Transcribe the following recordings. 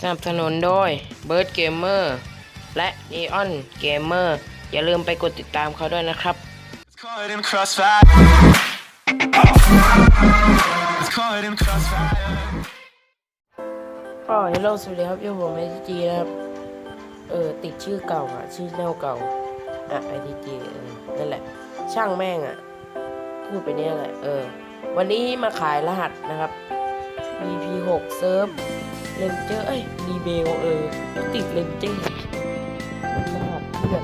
สนับสนุนโดย Bird Gamer และ Neon Gamer อย่าลืมไปกดติดตามเขาด้วยนะครับ It's caught in crossfire. It's caught in crossfire. ก็ฮัลโหลสวัสดีครับอยู่ผมไอทีจีนะครับ เออติดชื่อเก่าอะชื่อแนวเก่า อะไอทีจีเออนั่นแหละ ช่างแม่งอะพูดไปเนี่ยแหละ เออ วันนี้มาขายรหัสนะครับ BP6 เซิร์ฟ เลนเจอร์ เอ้ยรีเบลเออติดเลนเจอร์รหัสเพื่อน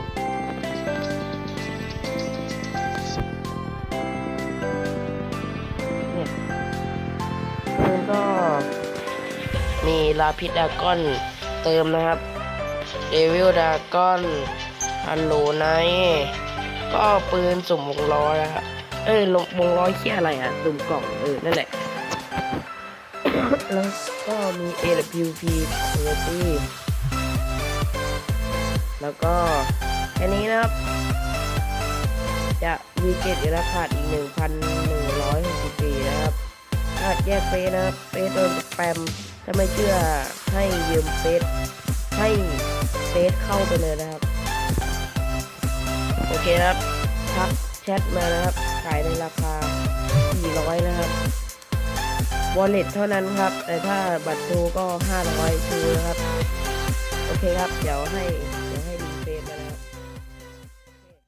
เนี่ยแล้วก็ มีลาพิดดากอนเติมนะครับเดวิลดากอนฮัลโหลไนก็ปืนสุ่มวงล้อนะครับเอ้ยลงวงล้อเคี้ยอะไรอะสุ่มกล่อง เออ นั่นแหละ แล้วก็มี AWP Quality แล้วก็แค่นี้นะครับ จะมีเกตราคาดอีก 1,160ปีนะครับถ้าแยกเฟซนะครับเฟซโดนแปมถ้าไม่เชื่อให้ยืมเฟซให้เฟซเข้าไปเลยนะครับ โอเคนะครับทักแชทมานะครับ ขายในราคา วอลเล็ตเท่านั้นครับ แต่ถ้าบัตรทูก็ 500ทูนะครับ โอเคครับ เดี๋ยวให้